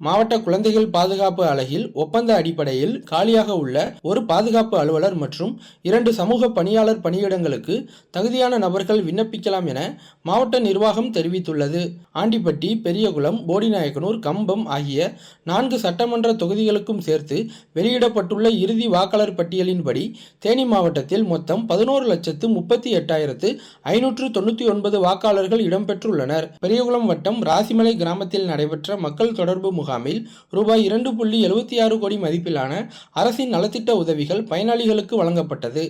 மாவட்ட குழந்தைகள் பாதுகாப்பு அலகில் ஒப்பந்த அடிப்படையில் காலியாக உள்ள ஒரு பாதுகாப்பு அலுவலர் மற்றும் இரண்டு சமூக பணியாளர் பணியிடங்களுக்கு தகுதியான நபர்கள் விண்ணப்பிக்கலாம் என மாவட்ட நிர்வாகம் தெரிவித்துள்ளது. ஆண்டிப்பட்டி பெரியகுளம் போடிநாயக்கனூர் கம்பம் ஆகிய நான்கு சட்டமன்ற தொகுதிகளுக்கும் சேர்த்து வெளியிடப்பட்டுள்ள இறுதி வாக்காளர் பட்டியலின்படி தேனி மாவட்டத்தில் மொத்தம் பதினோரு லட்சத்து முப்பத்தி எட்டாயிரத்து ஐநூற்று தொண்ணூற்றி ஒன்பது வாக்காளர்கள் இடம்பெற்றுள்ளனர். பெரியகுளம் வட்டம் ராசிமலை கிராமத்தில் நடைபெற்ற மக்கள் தொடர்பு முகாமில் ரூபாய் இரண்டு புள்ளி எழுபத்தி ஆறு கோடி மதிப்பிலான அரசின் நலத்திட்ட உதவிகள் பயனாளிகளுக்கு வழங்கப்பட்டது.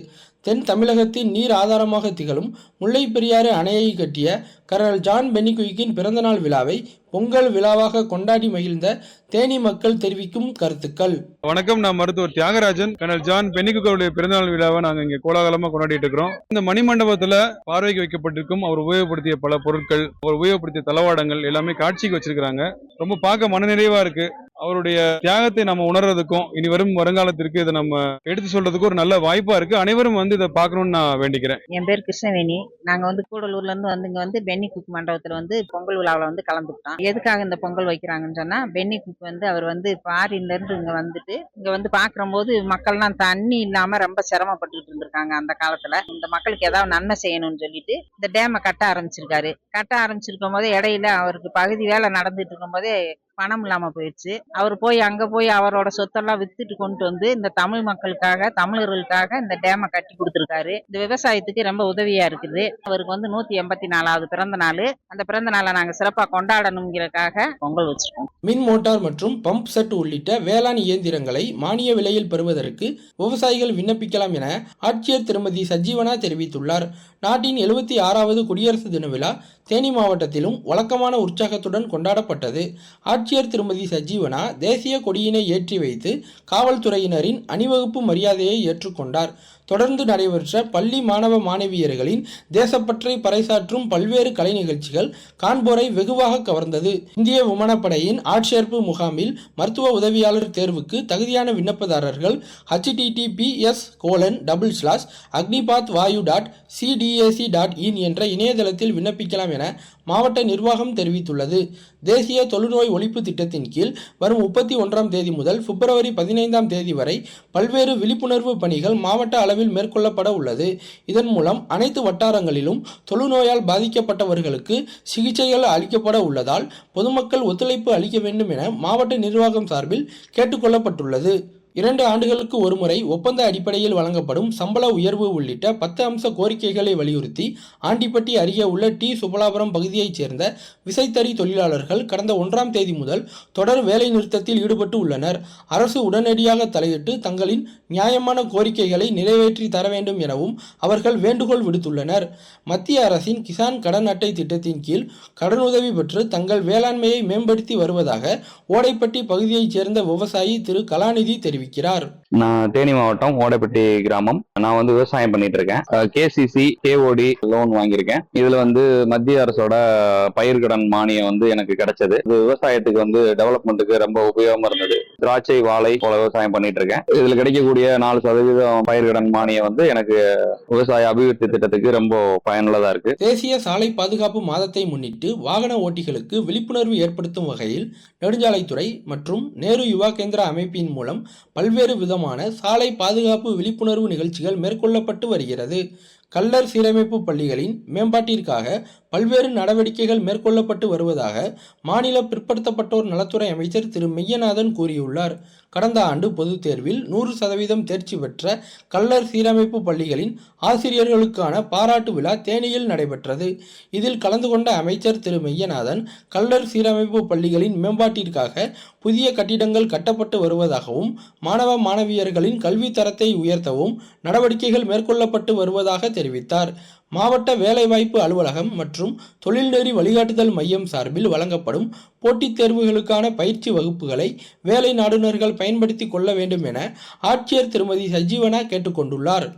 தென் தமிழகத்தின் நீர் ஆதாரமாக திகழும் முல்லை பெரியாறு அணையை கட்டிய கர்னல் ஜான் பென்னிகுயிக்கின் பிறந்தநாள் விழாவை பொங்கல் விழாவாக கொண்டாடி மகிழ்ந்த தேனி மக்கள் தெரிவிக்கும் கருத்துக்கள். வணக்கம் நான் மருத்துவர் தியாகராஜன். கனல் ஜான் பென்னிகுக்கருடைய பிறந்தநாள் விழாவை நாங்கள் இங்கே கோலாகலமாக கொண்டாடிட்டு இருக்கிறோம். இந்த மணிமண்டபத்தில் பார்வைக்கு வைக்கப்பட்டிருக்கும் அவர் உபயோகப்படுத்திய பல பொருட்கள் அவர் உபயோகப்படுத்திய தளவாடங்கள் எல்லாமே காட்சிக்கு வச்சிருக்கிறாங்க. ரொம்ப பார்க்க மனநிறைவா இருக்கு. அவருடைய தியாகத்தை நம்ம உணர்றதுக்கும் இனி வரும் வருங்காலத்திற்கு இதை நம்ம எடுத்து சொல்றதுக்கு ஒரு நல்ல வாய்ப்பா இருக்கு. அனைவரும் வந்து இதை பார்க்கணும்னு நான் வேண்டிக்கிறேன். என் பேர் கிருஷ்ணவேணி. நாங்க வந்து கூடலூர்ல இருந்து வந்து இங்க வந்து பென்னி குக் மண்டபத்துல வந்து பொங்கல் விழாவில் வந்து கலந்துக்கிட்டோம். எதுக்காக இந்த பொங்கல் வைக்கிறாங்கன்னு சொன்னா பென்னி குக் வந்து அவர் வந்து ஃபாரின்ல இருந்து இங்க வந்துட்டு இங்க வந்து பாக்குற போது மக்கள்லாம் தண்ணி இல்லாம ரொம்ப சிரமப்பட்டுட்டு இருந்திருக்காங்க அந்த காலத்துல. இந்த மக்களுக்கு ஏதாவது நன்மை செய்யணும்னு சொல்லிட்டு இந்த டேமை கட்ட ஆரம்பிச்சிருக்காரு. கட்ட ஆரம்பிச்சிருக்கும் போதே இடையில அவருக்கு பகுதி வேலை நடந்துட்டு இருக்கும் போதே பணம் இல்லாமல் போயிடுச்சு. அவர் போய் அங்க போய் அவரோட சொத்தெல்லாம் வித்துட்டு கொண்டு வந்து இந்த தமிழ் மக்களுக்காக தமிழர்களுக்காக இந்த டேமை கட்டி கொடுத்துருக்காரு. இந்த விவசாயத்துக்கு ரொம்ப உதவியாக இருக்குது. அவருக்கு வந்து நூத்தி எண்பத்தி நாலாவது பிறந்த நாள். அந்த பிறந்த நாளை நாங்க சிறப்பாக கொண்டாடணுங்கிறதுக்காக பொங்கல் வச்சிருக்கோம். மின் மோட்டார் மற்றும் பம்ப் செட் உள்ளிட்ட வேளாண் இயந்திரங்களை மானிய விலையில் பெறுவதற்கு விவசாயிகள் விண்ணப்பிக்கலாம் என ஆட்சியர் திருமதி சஜீவனா தெரிவித்துள்ளார். நாட்டின் எழுபத்தி ஆறாவது குடியரசு தின விழா தேனி மாவட்டத்திலும் வழக்கமான உற்சாகத்துடன் கொண்டாடப்பட்டது. ஆட்சியர் திருமதி சஜீவனா தேசிய கொடியினை ஏற்றி வைத்து காவல்துறையினரின் அணிவகுப்பு மரியாதையை ஏற்றுக்கொண்டார். தொடர்ந்து நடைபெற்ற பள்ளி மாணவ மாணவியர்களின் தேசப்பற்றை பறைசாற்றும் பல்வேறு கலை நிகழ்ச்சிகள் காண்போரை வெகுவாக கவர்ந்தது. இந்திய விமானப்படையின் ஆட்சேர்ப்பு முகாமில் மருத்துவ உதவியாளர் தேர்வுக்கு தகுதியான விண்ணப்பதாரர்கள் HTTPS colon double slash Agnipath Vayu dot CDAC dot in என்ற இணையதளத்தில் விண்ணப்பிக்கலாம் என மாவட்ட நிர்வாகம் தெரிவித்துள்ளது. தேசிய தொழுநோய் ஒழிப்பு திட்டத்தின் கீழ் வரும் முப்பத்தி ஒன்றாம் தேதி முதல் பிப்ரவரி பதினைந்தாம் தேதி வரை பல்வேறு விழிப்புணர்வு பணிகள் மாவட்ட அளவில் மேற்கொள்ளப்பட உள்ளது. இதன் மூலம் அனைத்து வட்டாரங்களிலும் தொழுநோயால் பாதிக்கப்பட்டவர்களுக்கு சிகிச்சைகள் அளிக்கப்பட உள்ளதால் பொதுமக்கள் ஒத்துழைப்பு அளிக்க வேண்டும் என மாவட்ட நிர்வாகம் சார்பில் கேட்டுக்கொள்ளப்பட்டுள்ளது. இரண்டு ஆண்டுகளுக்கு ஒருமுறை ஒப்பந்த அடிப்படையில் வழங்கப்படும் சம்பள உயர்வு உள்ளிட்ட பத்து அம்ச கோரிக்கைகளை வலியுறுத்தி ஆண்டிப்பட்டி அருகே உள்ள டி சுபலாபுரம் பகுதியைச் சேர்ந்த விசைத்தறி தொழிலாளர்கள் கடந்த ஒன்றாம் தேதி முதல் தொடர் வேலை நிறுத்தத்தில் ஈடுபட்டு உள்ளனர். அரசு உடனடியாக தலையிட்டு தங்களின் நியாயமான கோரிக்கைகளை நிறைவேற்றி தர வேண்டும் எனவும் அவர்கள் வேண்டுகோள் விடுத்துள்ளனர். மத்திய அரசின் கிசான் கடன் அட்டை திட்டத்தின் கீழ் கடனுதவி பெற்று தங்கள் வேளாண்மையை மேம்படுத்தி வருவதாக ஓடைப்பட்டி பகுதியைச் சேர்ந்த விவசாயி திரு கலாநிதி இருக்கிறார் நான் தேனி மாவட்டம் ஓடைப்பட்டி கிராமம். நான் வந்து விவசாயம் பண்ணிட்டு இருக்கேன். கேசிசி கேஓடி லோன் வாங்கியிருக்கேன். இதுல வந்து மத்திய அரசோட பயிர்கடன் மானியம் வந்து எனக்கு கிடைச்சது. இது விவசாயத்துக்கு வந்து டெவலப்மெண்ட்டுக்கு ரொம்ப உபயோகமா இருந்தது. திராட்சை வாழை போல விவசாயம் பண்ணிட்டு இருக்கேன். இதுல கிடைக்கக்கூடிய நாலு சதவீதம் பயிர்கடன் மானியம் வந்து எனக்கு விவசாய அபிவிருத்தி திட்டத்துக்கு ரொம்ப பயனுள்ளதா இருக்கு. தேசிய சாலை பாதுகாப்பு மாதத்தை முன்னிட்டு வாகன ஓட்டிகளுக்கு விழிப்புணர்வு ஏற்படுத்தும் வகையில் நெடுஞ்சாலைத்துறை மற்றும் நேரு யுவா கேந்திரா அமைப்பின் மூலம் பல்வேறு விதம் விதமான சாலை பாதுகாப்பு விழிப்புணர்வு நிகழ்ச்சிகள் மேற்கொள்ளப்பட்டு வருகிறது. கல்லர் சீரமைப்பு பள்ளிகளின் மேம்பாட்டிற்காக பல்வேறு நடவடிக்கைகள் மேற்கொள்ளப்பட்டு வருவதாக மாநில பிற்படுத்தப்பட்டோர் நலத்துறை அமைச்சர் திரு மெய்யநாதன் கூறியுள்ளார். கடந்த ஆண்டு பொதுத் தேர்வில் நூறு சதவீதம் தேர்ச்சி பெற்ற கல்லர் சீரமைப்பு பள்ளிகளின் ஆசிரியர்களுக்கான பாராட்டு விழா தேனியில் நடைபெற்றது. இதில் கலந்து கொண்ட அமைச்சர் திரு. மெய்யநாதன் கல்லர் சீரமைப்பு பள்ளிகளின் மேம்பாட்டிற்காக புதிய கட்டிடங்கள் கட்டப்பட்டு வருவதாகவும் மாணவ மாணவியர்களின் கல்வி தரத்தை உயர்த்தவும் நடவடிக்கைகள் மேற்கொள்ளப்பட்டு வருவதாக தெரிவித்தார். மாவட்ட வேலைவாய்ப்பு அலுவலகம் மற்றும் தொழில்நெறி வழிகாட்டுதல் மையம் சார்பில் வழங்கப்படும் போட்டித் தேர்வுகளுக்கான பயிற்சி வகுப்புகளை வேலை நாடுநர்கள் பயன்படுத்தி கொள்ள வேண்டும் என ஆட்சியர் திருமதி சஜீவனா கேட்டுக்கொண்டுள்ளார்.